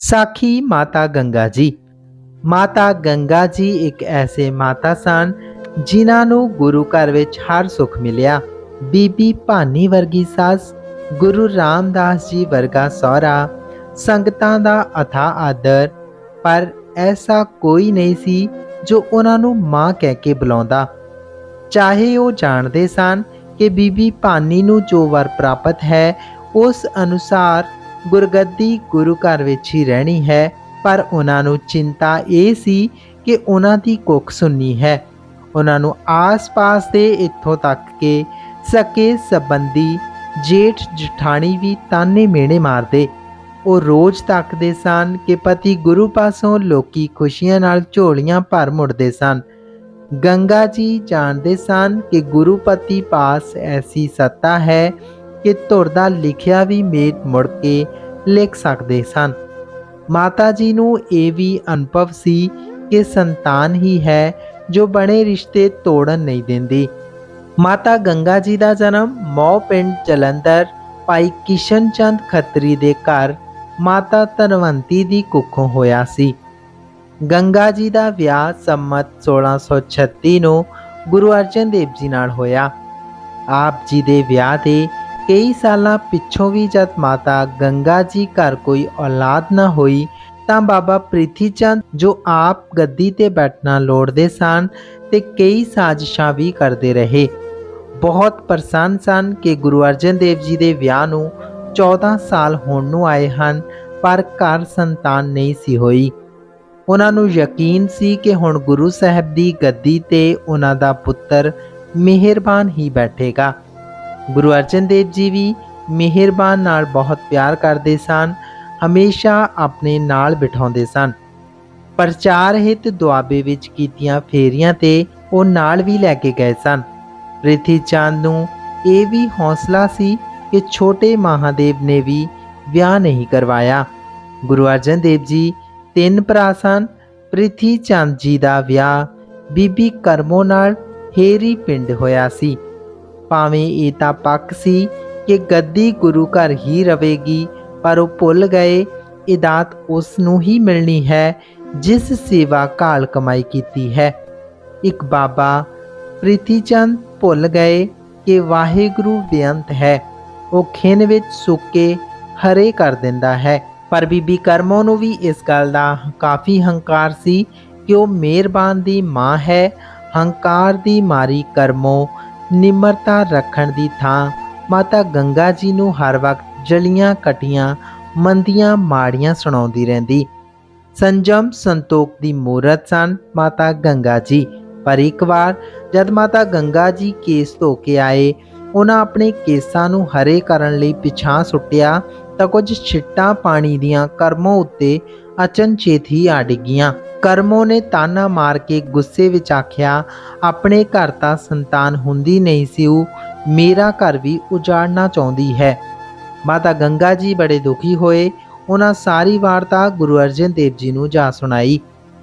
ਸਾਖੀ ਮਾਤਾ ਗੰਗਾ ਜੀ। ਮਾਤਾ ਗੰਗਾ ਜੀ ਇੱਕ ਐਸੇ ਮਾਤਾ ਸਨ ਜਿਨ੍ਹਾਂ ਨੂੰ ਗੁਰੂ ਘਰ ਵਿੱਚ ਹਰ ਸੁੱਖ ਮਿਲਿਆ। ਬੀਬੀ ਭਾਨੀ ਵਰਗੀ ਸੱਸ, ਗੁਰੂ ਰਾਮਦਾਸ ਜੀ ਵਰਗਾ ਸਹੁਰਾ, ਸੰਗਤਾਂ ਦਾ ਅਥਾ ਆਦਰ, ਪਰ ਐਸਾ ਕੋਈ ਨਹੀਂ ਸੀ ਜੋ ਉਹਨਾਂ ਨੂੰ ਮਾਂ ਕਹਿ ਕੇ ਬੁਲਾਉਂਦਾ। ਚਾਹੇ ਉਹ ਜਾਣਦੇ ਸਨ ਕਿ ਬੀਬੀ ਭਾਨੀ ਨੂੰ ਜੋ ਵਰ ਪ੍ਰਾਪਤ ਹੈ, ਉਸ ਅਨੁਸਾਰ ਗੁਰਗੱਦੀ ਗੁਰੂ ਘਰ ਵਿੱਚ ਹੀ ਰਹਿਣੀ ਹੈ, ਪਰ ਉਹਨਾਂ ਨੂੰ ਚਿੰਤਾ ਇਹ ਸੀ ਕਿ ਉਹਨਾਂ ਦੀ ਕੁੱਖ ਸੁਣਨੀ ਹੈ। ਉਹਨਾਂ ਨੂੰ ਆਸ-ਪਾਸ ਦੇ ਇੱਥੋਂ ਤੱਕ ਕਿ ਸਕੇ ਸਬੰਧੀ ਜੇਠ ਜਠਾਣੀ ਵੀ ਤਾਨੇ ਮੇਣੇ ਮਾਰਦੇ। ਉਹ ਰੋਜ਼ ਤੱਕਦੇ ਸਨ ਕਿ ਪਤੀ ਗੁਰੂ ਪਾਸੋਂ ਲੋਕੀ ਖੁਸ਼ੀਆਂ ਨਾਲ ਝੋਲੀਆਂ ਭਰ ਮੁੜਦੇ ਸਨ। ਗੰਗਾ ਜੀ ਜਾਣਦੇ ਸਨ ਕਿ ਗੁਰੂ ਪਤੀ ਪਾਸ ਐਸੀ ਸੱਤਾ ਹੈ ਕਿ ਧੁਰ ਦਾ ਲਿਖਿਆ ਵੀ ਮੇਟ ਮੁੜ ਕੇ ਲਿਖ ਸਕਦੇ ਸਨ। ਮਾਤਾ ਜੀ ਨੂੰ ਇਹ ਵੀ ਅਨੁਭਵ ਸੀ ਕਿ ਸੰਤਾਨ ਹੀ ਹੈ ਜੋ ਬਣੇ ਰਿਸ਼ਤੇ ਤੋੜਨ ਨਹੀਂ ਦਿੰਦੀ। ਮਾਤਾ ਗੰਗਾ ਜੀ ਦਾ ਜਨਮ ਮੌ ਪਿੰਡ ਜਲੰਧਰ, ਭਾਈ ਕਿਸ਼ਨ ਚੰਦ ਖੱਤਰੀ ਦੇ ਘਰ ਮਾਤਾ ਧਨਵੰਤੀ ਦੀ ਕੁੱਖੋਂ ਹੋਇਆ ਸੀ। ਗੰਗਾ ਜੀ ਦਾ ਵਿਆਹ ਸੰਮਤ 1636 ਨੂੰ ਗੁਰੂ ਅਰਜਨ ਦੇਵ ਜੀ ਨਾਲ ਹੋਇਆ। ਆਪ ਜੀ ਦੇ ਵਿਆਹ ਦੇ ਕਈ ਸਾਲਾਂ ਪਿੱਛੋਂ ਵੀ ਜਦ ਮਾਤਾ ਗੰਗਾ ਜੀ ਘਰ ਕੋਈ ਔਲਾਦ ਨਾ ਹੋਈ, ਤਾਂ ਬਾਬਾ ਪ੍ਰਿਥੀ ਚੰਦ ਜੋ ਆਪ ਗੱਦੀ ਤੇ ਬੈਠਣਾ ਲੋੜਦੇ ਸਨ ਤੇ ਕਈ ਸਾਜ਼ਿਸ਼ਾਂ ਵੀ ਕਰਦੇ ਰਹੇ। ਬਹੁਤ ਪ੍ਰਸੰਨ ਸਨ ਕਿ ਗੁਰੂ ਅਰਜਨ ਦੇਵ ਜੀ ਦੇ ਵਿਆਹ ਨੂੰ 14 ਸਾਲ ਹੋਣ ਨੂੰ ਆਏ ਹਨ, ਪਰ ਘਰ ਸੰਤਾਨ ਨਹੀਂ ਸੀ ਹੋਈ। ਉਹਨਾਂ ਨੂੰ ਯਕੀਨ ਸੀ ਕਿ ਹੁਣ ਗੁਰੂ ਸਾਹਿਬ ਦੀ ਗੱਦੀ ਤੇ ਉਹਨਾਂ ਦਾ ਪੁੱਤਰ ਮਿਹਰਬਾਨ ਹੀ ਬੈਠੇਗਾ। ਗੁਰੂ ਅਰਜਨ ਦੇਵ ਜੀ ਵੀ ਮਿਹਰਬਾਨ ਨਾਲ ਬਹੁਤ ਪਿਆਰ ਕਰਦੇ ਸਨ, ਹਮੇਸ਼ਾ ਆਪਣੇ ਨਾਲ ਬਿਠਾਉਂਦੇ ਸਨ। ਪ੍ਰਚਾਰ ਹਿਤ ਦੁਆਬੇ ਵਿੱਚ ਕੀਤੀਆਂ ਫੇਰੀਆਂ ਤੇ ਉਹ ਨਾਲ ਵੀ ਲੈ ਕੇ ਗਏ ਸਨ। ਪ੍ਰਿਥੀ ਚੰਦ ਨੂੰ ਇਹ ਵੀ ਹੌਸਲਾ ਸੀ ਕਿ ਛੋਟੇ ਮਹਾਦੇਵ ਨੇ ਵੀ ਵਿਆਹ ਨਹੀਂ ਕਰਵਾਇਆ। ਗੁਰੂ ਅਰਜਨ ਦੇਵ ਜੀ ਤਿੰਨ ਭਰਾ ਸਨ। ਪ੍ਰਿਥੀ ਚੰਦ ਜੀ ਦਾ ਵਿਆਹ ਬੀਬੀ ਕਰਮੋ ਨਾਲ ਹੇਰੀ ਪਿੰਡ ਹੋਇਆ ਸੀ। ਭਾਵੇਂ ਇਹ ਤਾਂ ਪੱਕ ਸੀ ਕਿ ਗੱਦੀ ਗੁਰੂ ਘਰ ਹੀ ਰਵੇਗੀ, ਪਰ ਉਹ ਭੁੱਲ ਗਏ ਇਹ ਦਾਤ ਉਸ ਨੂੰ ਹੀ ਮਿਲਣੀ ਹੈ, ਜਿਸ ਸੇਵਾ ਕਾਲ ਕਮਾਈ ਕੀਤੀ ਹੈ। ਇੱਕ ਬਾਬਾ ਪ੍ਰੀਤੀਚੰਦ ਭੁੱਲ ਗਏ ਕਿ ਵਾਹਿਗੁਰੂ ਬੇਅੰਤ ਹੈ। ਉਹ ਖਿੰਨ ਵਿੱਚ ਸੁੱਕੇ ਹਰੇ ਕਰ ਦਿੰਦਾ ਹੈ। ਪਰ ਬੀਬੀ ਕਰਮੋ ਨੂੰ ਵੀ ਇਸ ਗੱਲ ਦਾ ਕਾਫੀ ਹੰਕਾਰ ਸੀ ਕਿ ਉਹ ਮਿਹਰਬਾਨ ਦੀ ਮਾਂ ਹੈ, ਹੰਕਾਰ ਦੀ ਮਾਰੀ ਕਰਮੋ ਨਿਮਰਤਾ ਰੱਖਣ ਦੀ ਥਾਂ ਮਾਤਾ ਗੰਗਾ ਜੀ ਨੂੰ ਹਰ ਵਕਤ ਜਲੀਆਂ ਕਟੀਆਂ, ਮੰਦੀਆਂ ਮਾੜੀਆਂ ਸੁਣਾਉਂਦੀ ਰਹਿੰਦੀ। ਸੰਜਮ ਸੰਤੋਖ ਦੀ ਮੂਰਤ ਸਨ ਮਾਤਾ ਗੰਗਾ ਜੀ। ਪਰ ਇੱਕ ਵਾਰ ਜਦ ਮਾਤਾ ਗੰਗਾ ਜੀ ਕੇਸ ਧੋ ਕੇ ਆਏ, ਉਹਨਾਂ ਆਪਣੇ ਕੇਸਾਂ ਨੂੰ ਹਰੇ ਕਰਨ ਲਈ ਪਿਛਾਂ ਸੁੱਟਿਆ ਤਾਂ ਕੁਝ ਛਿੱਟਾਂ ਪਾਣੀ ਦੀਆਂ ਕਰਮੋਂ ਉੱਤੇ ਅਚਨਚੇਤ ਹੀ ਆ ਡਿੱਗੀਆਂ। ਕਰਮੋ ਨੇ ਤਾਨਾ ਮਾਰ ਕੇ ਗੁੱਸੇ ਵਿੱਚ ਆਖਿਆ, ਆਪਣੇ ਘਰ ਤਾਂ ਸੰਤਾਨ ਹੁੰਦੀ ਨਹੀਂ ਸੀ, ਉਹ ਮੇਰਾ ਘਰ ਵੀ ਉਜਾੜਨਾ ਚਾਹੁੰਦੀ ਹੈ। ਮਾਤਾ ਗੰਗਾ ਜੀ ਬੜੇ ਦੁਖੀ ਹੋਏ, ਉਹਨਾਂ ਸਾਰੀ ਵਾਰਤਾ ਗੁਰੂ ਅਰਜਨ ਦੇਵ ਜੀ ਨੂੰ ਜਾ ਸੁਣਾਈ।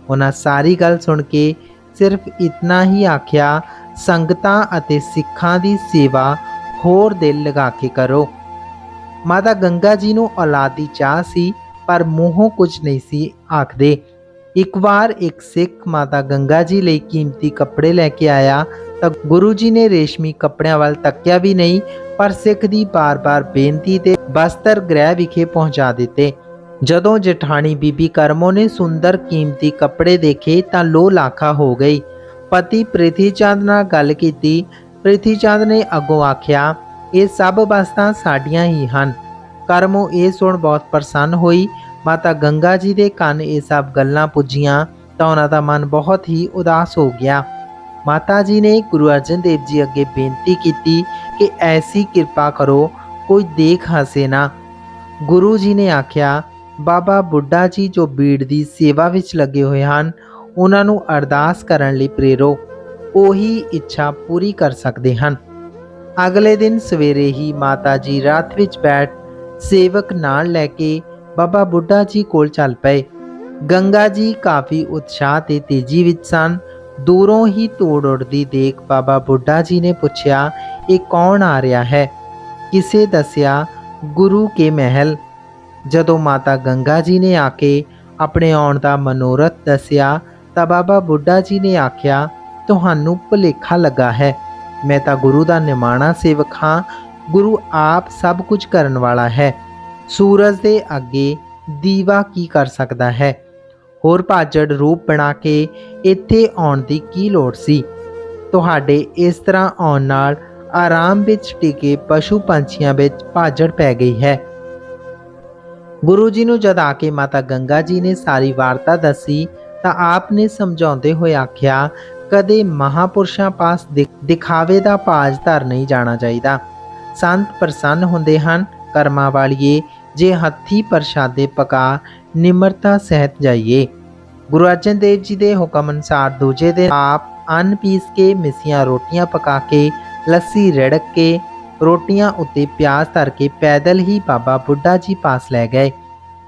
ਉਹਨਾਂ ਸਾਰੀ ਗੱਲ ਸੁਣ ਕੇ ਸਿਰਫ ਇਤਨਾ ਹੀ ਆਖਿਆ, ਸੰਗਤਾਂ ਅਤੇ ਸਿੱਖਾਂ ਦੀ ਸੇਵਾ ਹੋਰ ਦਿਲ ਲਗਾ ਕੇ ਕਰੋ। ਮਾਤਾ ਗੰਗਾ ਜੀ ਨੂੰ ਔਲਾਦ ਦੀ ਚਾਹ ਸੀ, ਪਰ ਮੂੰਹੋਂ ਕੁਝ ਨਹੀਂ ਸੀ ਆਖਦੇ। ਇੱਕ ਵਾਰ ਇੱਕ ਸਿੱਖ ਮਾਤਾ ਗੰਗਾ ਜੀ ਲਈ ਕੀਮਤੀ ਕੱਪੜੇ ਲੈ ਕੇ ਆਇਆ ਤਾਂ ਗੁਰੂ ਜੀ ਨੇ ਰੇਸ਼ਮੀ ਕੱਪੜਿਆਂ ਵੱਲ ਤੱਕਿਆ ਵੀ ਨਹੀਂ, ਪਰ ਸਿੱਖ ਦੀ ਬਾਰ-ਬਾਰ ਬੇਨਤੀ ਤੇ ਬਸਤਰ ਗ੍ਰਹਿ ਵਿਖੇ ਪਹੁੰਚਾ ਦਿੱਤੇ। ਜਦੋਂ ਜਠਾਣੀ ਬੀਬੀ ਕਰਮੋ ਨੇ ਸੁੰਦਰ ਕੀਮਤੀ ਕੱਪੜੇ ਦੇਖੇ ਤਾਂ ਲੋ ਲਾਖਾ ਹੋ ਗਈ। ਪਤੀ ਪ੍ਰਿਥੀ ਚੰਦ ਨਾਲ ਗੱਲ ਕੀਤੀ ਪ੍ਰਿਥੀ ਚੰਦ ਨੇ ਅੱਗੋਂ ਆਖਿਆ, ਇਹ ਸਭ ਬਸਤਾਂ ਸਾਡੀਆਂ ਹੀ ਹਨ। ਕਰਮੋ ਇਹ ਸੁਣ ਬਹੁਤ ਪ੍ਰਸੰਨ ਹੋਈ ਮਾਤਾ ਗੰਗਾ ਜੀ ਦੇ ਕੰਨ ਇਹ ਸਭ ਗੱਲਾਂ ਪੁੱਜੀਆਂ ਤਾਂ ਉਹਨਾਂ ਦਾ ਮਨ ਬਹੁਤ ਹੀ ਉਦਾਸ ਹੋ ਗਿਆ। ਮਾਤਾ ਜੀ ਨੇ ਗੁਰੂ ਅਰਜਨ ਦੇਵ ਜੀ ਅੱਗੇ ਬੇਨਤੀ ਕੀਤੀ ਕਿ ਐਸੀ ਕਿਰਪਾ ਕਰੋ, ਕੋਈ ਦੇਖ ਹਸੇ ਨਾ। ਗੁਰੂ ਜੀ ਨੇ ਆਖਿਆ, ਬਾਬਾ ਬੁੱਢਾ ਜੀ ਜੋ ਬੀੜ ਦੀ ਸੇਵਾ ਵਿੱਚ ਲੱਗੇ ਹੋਏ ਹਨ, ਉਹਨਾਂ ਨੂੰ ਅਰਦਾਸ ਕਰਨ ਲਈ ਪ੍ਰੇਰੋ। ਉਹੀ ਇੱਛਾ ਪੂਰੀ ਕਰ ਸਕਦੇ ਹਨ। ਅਗਲੇ ਦਿਨ ਸਵੇਰੇ ਹੀ ਮਾਤਾ ਜੀ ਰਾਤ ਵਿੱਚ ਬੈਠ ਸੇਵਕ ਨਾਲ ਲੈ ਕੇ ਬਾਬਾ ਬੁੱਢਾ ਜੀ ਕੋਲ ਚੱਲ ਪਏ। ਗੰਗਾ ਜੀ ਕਾਫੀ ਉਤਸ਼ਾਹ ਤੇ ਤੇਜ਼ੀ ਵਿੱਚ ਸਨ। ਦੂਰੋਂ ਹੀ ਤੋੜ ਉੜਦੀ ਦੇਖ ਬਾਬਾ ਬੁੱਢਾ ਜੀ ਨੇ ਪੁੱਛਿਆ, ਇਹ ਕੌਣ ਆ ਰਿਹਾ ਹੈ? ਕਿਸੇ ਦੱਸਿਆ, ਗੁਰੂ ਕੇ ਮਹਿਲ। ਜਦੋਂ ਮਾਤਾ ਗੰਗਾ ਜੀ ਨੇ ਆ ਕੇ ਆਪਣੇ ਆਉਣ ਦਾ ਮਨੋਰਥ ਦੱਸਿਆ, ਤਾਂ ਬਾਬਾ ਬੁੱਢਾ ਜੀ ਨੇ ਆਖਿਆ, ਤੁਹਾਨੂੰ ਭੁਲੇਖਾ ਲੱਗਾ ਹੈ। ਮੈਂ ਤਾਂ ਗੁਰੂ ਦਾ ਨਿਮਾਣਾ ਸੇਵਕ ਹਾਂ। ਗੁਰੂ ਆਪ ਸਭ ਕੁਝ ਕਰਨ ਵਾਲਾ ਹੈ। ਸੂਰਜ ਦੇ ਅੱਗੇ ਦੀਵਾ ਕੀ ਕਰ ਸਕਦਾ ਹੈ? ਹੋਰ ਭਾਜੜ ਰੂਪ ਬਣਾ ਕੇ ਇੱਥੇ ਆਉਣ ਦੀ ਕੀ ਲੋੜ ਸੀ? ਤੁਹਾਡੇ ਇਸ ਤਰ੍ਹਾਂ ਆਉਣ ਨਾਲ ਆਰਾਮ ਵਿੱਚ ਟਿਕੇ ਪਸ਼ੂ ਪੰਛੀਆਂ ਵਿੱਚ ਭਾਜੜ ਪੈ ਗਈ ਹੈ। ਗੁਰੂ ਜੀ ਨੂੰ ਜਦ ਆ ਕੇ ਮਾਤਾ ਗੰਗਾ ਜੀ ਨੇ ਸਾਰੀ ਵਾਰਤਾ ਦੱਸੀ, ਤਾਂ ਆਪ ਨੇ ਸਮਝਾਉਂਦੇ ਹੋਏ ਆਖਿਆ, ਕਦੇ ਮਹਾਪੁਰਸ਼ਾਂ ਪਾਸ ਦਿਖਾਵੇ ਦਾ ਪਾਜ ਧਰ ਨਹੀਂ ਜਾਣਾ ਚਾਹੀਦਾ। ਸੰਤ ਪ੍ਰਸੰਨ ਹੁੰਦੇ ਹਨ ਕਰਮਾਂ ਵਾਲੀਏ, ਜੇ ਹੱਥੀ ਪ੍ਰਸ਼ਾਦੇ ਪਕਾ ਨਿਮਰਤਾ ਸਹਿਤ ਜਾਈਏ। ਗੁਰੂ ਅਰਜਨ ਦੇਵ ਜੀ ਦੇ ਹੁਕਮ ਅਨੁਸਾਰ ਦੂਜੇ ਦਿਨ ਆਪ ਅੰਨ ਪੀਸ ਕੇ ਮਿੱਸੀਆਂ ਰੋਟੀਆਂ ਪਕਾ ਕੇ, ਲੱਸੀ ਰਿੜਕ ਕੇ, ਰੋਟੀਆਂ ਉੱਤੇ ਪਿਆਜ਼ ਧਰ ਕੇ ਪੈਦਲ ਹੀ ਬਾਬਾ ਬੁੱਢਾ ਜੀ ਪਾਸ ਲੈ ਗਏ।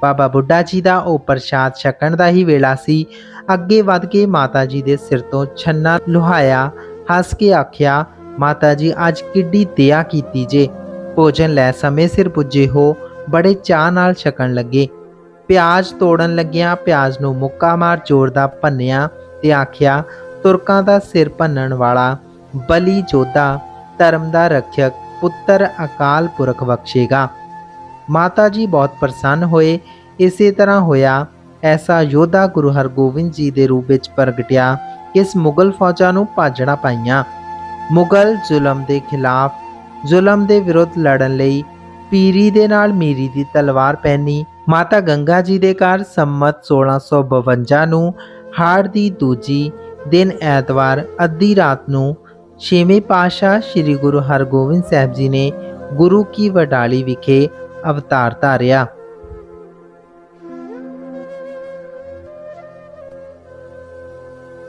ਬਾਬਾ ਬੁੱਢਾ ਜੀ ਦਾ ਉਹ ਪ੍ਰਸ਼ਾਦ ਛਕਣ ਦਾ ਹੀ ਵੇਲਾ ਸੀ। ਅੱਗੇ ਵੱਧ ਕੇ ਮਾਤਾ ਜੀ ਦੇ ਸਿਰ ਤੋਂ ਛੰਨਾ ਲੁਹਾਇਆ, ਹੱਸ ਕੇ ਆਖਿਆ, ਮਾਤਾ ਜੀ, ਅੱਜ ਕਿੱਡੀ ਦਇਆ ਕੀਤੀ ਜੇ। ਭੋਜਨ ਲੈ ਸਮੇਂ ਸਿਰ ਪੁੱਜੇ ਹੋ, ਬੜੇ ਚਾਹ ਨਾਲ ਛਕਣ ਲੱਗੇ। ਪਿਆਜ਼ ਤੋੜਨ ਲੱਗਿਆਂ ਪਿਆਜ਼ ਨੂੰ ਮੁੱਕਾ ਮਾਰ ਜ਼ੋਰ ਦਾ ਭੰਨਿਆ ਤੇ ਆਖਿਆ, ਤੁਰਕਾਂ ਦਾ ਸਿਰ ਭੰਨਣ ਵਾਲਾ, ਬਲੀ ਜੋਧਾ, ਧਰਮ ਦਾ ਰੱਖਿਅਕ, ਪੁੱਤਰ ਅਕਾਲ ਪੁਰਖ ਬਖਸ਼ੇਗਾ। ਮਾਤਾ ਜੀ ਬਹੁਤ ਪ੍ਰਸੰਨ ਹੋਏ, ਇਸੇ ਤਰ੍ਹਾਂ ਹੋਇਆ। ਐਸਾ ਯੋਧਾ ਗੁਰੂ ਹਰਗੋਬਿੰਦ ਜੀ ਦੇ ਰੂਪ ਵਿੱਚ ਪ੍ਰਗਟਿਆ ਕਿ ਇਸ ਮੁਗਲ ਫੌਜਾਂ ਨੂੰ ਭਾਜਣਾ ਪਾਈਆਂ। ਮੁਗਲ ਜ਼ੁਲਮ ਦੇ ਖਿਲਾਫ ਜ਼ੁਲਮ ਦੇ ਵਿਰੁੱਧ ਲੜਨ ਲਈ ਪੀਰੀ ਦੇ ਨਾਲ ਮੀਰੀ ਦੀ ਤਲਵਾਰ ਪਹਿਨੀ ਮਾਤਾ ਗੰਗਾ ਜੀ ਦੇ ਘਰ ਸੰਮਤ 1652 ਨੂੰ ਹਾੜ ਦੀ ਦੂਜੀ ਦਿਨ ਐਤਵਾਰ ਅੱਧੀ ਰਾਤ ਨੂੰ ਛੇਵੇਂ ਪਾਤਸ਼ਾਹ ਸ੍ਰੀ ਗੁਰੂ ਹਰਗੋਬਿੰਦ ਸਾਹਿਬ ਜੀ ਨੇ ਗੁਰੂ ਕੀ ਵਡਾਲੀ ਵਿਖੇ ਅਵਤਾਰ ਧਾਰਿਆ।